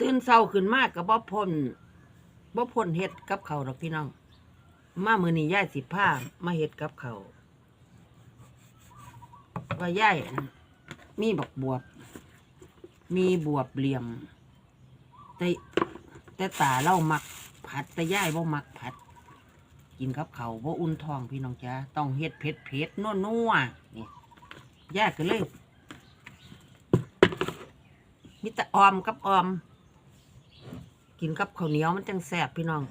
ตื่นเศร้าขึ้นมากกับบ่พ่นบ่พ่นเฮ็ดกับเขาวดอกพี่น้อง มามือนี้ย่ายสิพามาเฮ็ดกับเขาวว่าย่ายอั่นมีบักบวบ มีบวบเหลี่ยม แต่แต่ตาเล่ามักผัดแต่ย่ายบ่มักผัด กินกับเขาวบ่อุ่นท้องพี่น้องจ้าต้องเฮ็ดเผ็ดเผ็ดๆนัวๆนี่ย่ายก็เลยมีแต่ออมกับออม กินกับข้าวเหนียวมันจังแซ่บพี่น้อง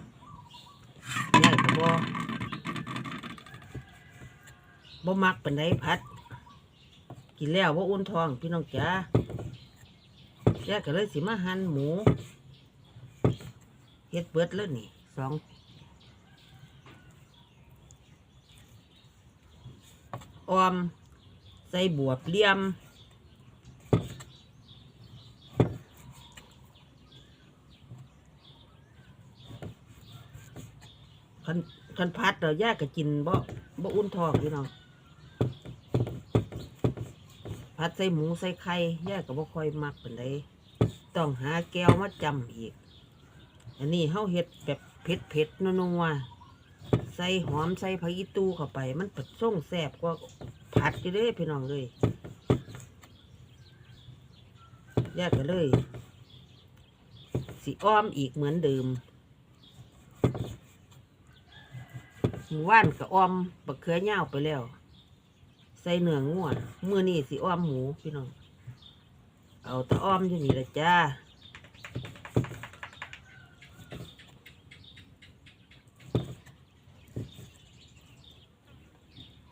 ยายก็บ่บ่มักเปานใดผัด กินแล้วบ่อุ่นท้องพี่น้องจ้าแยายก็เลยสิมาหั่นหมูเฮ็ดเบิดแล้วนี่สองออม ใส่บวบเลี่ยม คันคันพัดเราแยกก็กินบ่บ่อุ่นท้องพี่น้องพัดใส่หมูใส่ไข่แยกก็บ่ค่อยมักปานใดต้องหาแก้วมาจำอีก อันนี้เฮาเฮ็ดแบบเผ็ดเผ็ดนัวใส่หอมใส่ผักอีตูเข้าไป มันปัดส่งแซ่บกว่าผัดอยู่เด้พี่น้องเลยแยกก็เลยสิอ้อมอีกเหมือนเดิม หมู่ว่านกับออมบักเขือเน่าวไปแล้ว ใส่เนื้องัวนมือนี่สิออมหมูพี่น้อง เอาแตะออมอยู่นี่ละจ้า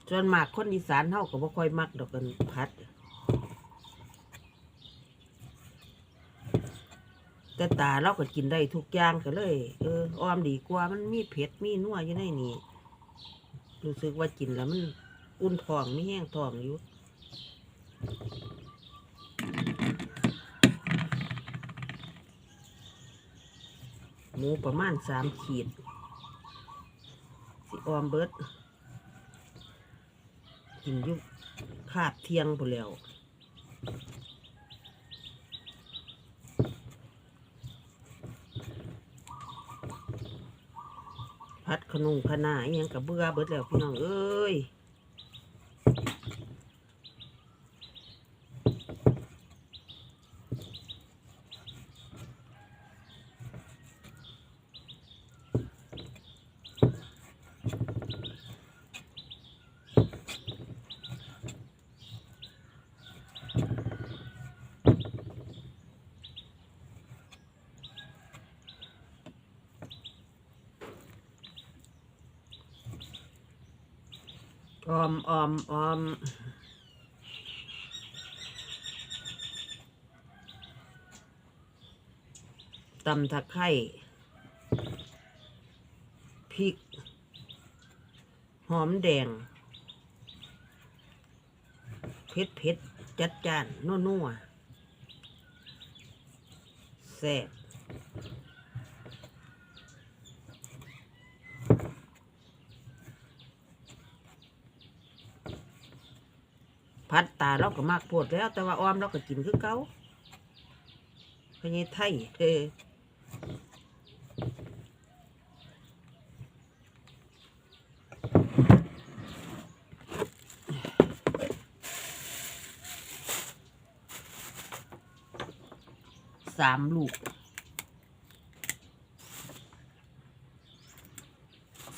ส่วนมากคนอีสานเฮาก็บ่ค่อยมักดอกกันพัด แต่ตาเราก็กินได้ทุกอย่างก็เลย เออออมดีกว่ามันมีเผ็ดมีนัวอยู่ในนี้ รู้สึกว่ากินแล้วมันอุ่นท้องไม่แห้งท้องอยู่หมูประมาณสามขีด สิออมเบิดกินยุคาบเที่ยงไปแล้ว พัดขนุงขนาอยังกับเบื่อเบิดแล้วพี่น้องเอ้ย ออมออมออมตำตะไคร้พริก หอมแดงเผ็ดเผ็ดจัดจานนัวนัวแซ่บ พัดตาเราก็มากโพดแล้ว แต่ว่าออมเราก็กินคือเก่าพญาไทยเออสามลูก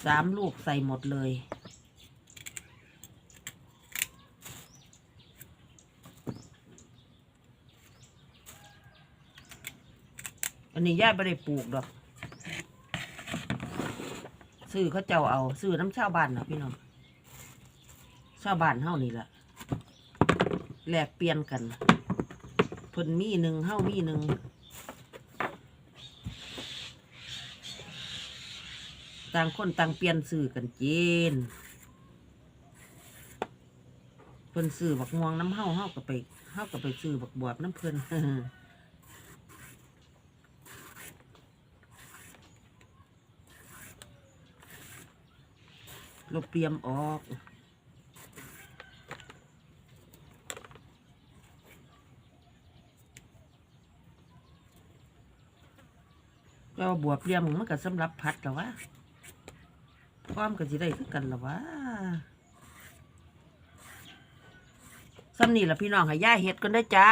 สามลูกใส่หมดเลย อันนี้ย่าไม่ได้ปลูกดอก ซื้อเขาเจ้าเอา ซื้อน้ำชาวบ้านนะพี่น้องชาวบ้านเฮานี่แหละแลกเปลี่ยนกันเพิ่นมีหนึ่งเฮามีหนึ่งต่างคนต่างเปลี่ยนซื้อกันเจนเพิ่นซื้อบักม่วงน้ำเฮาเฮาก็ไปเฮาก็ไปซื้อบักบวบน้ำเพิ่น เราเตรียมออกแต่ว่าบวบเหลี่ยมมันก็สำหรับผัดแล้ววะความก็สิได้คือกันแล้ววะซ้ำนี่ล่ะพี่น้องให้ย่าเฮ็ดกันได้จ้า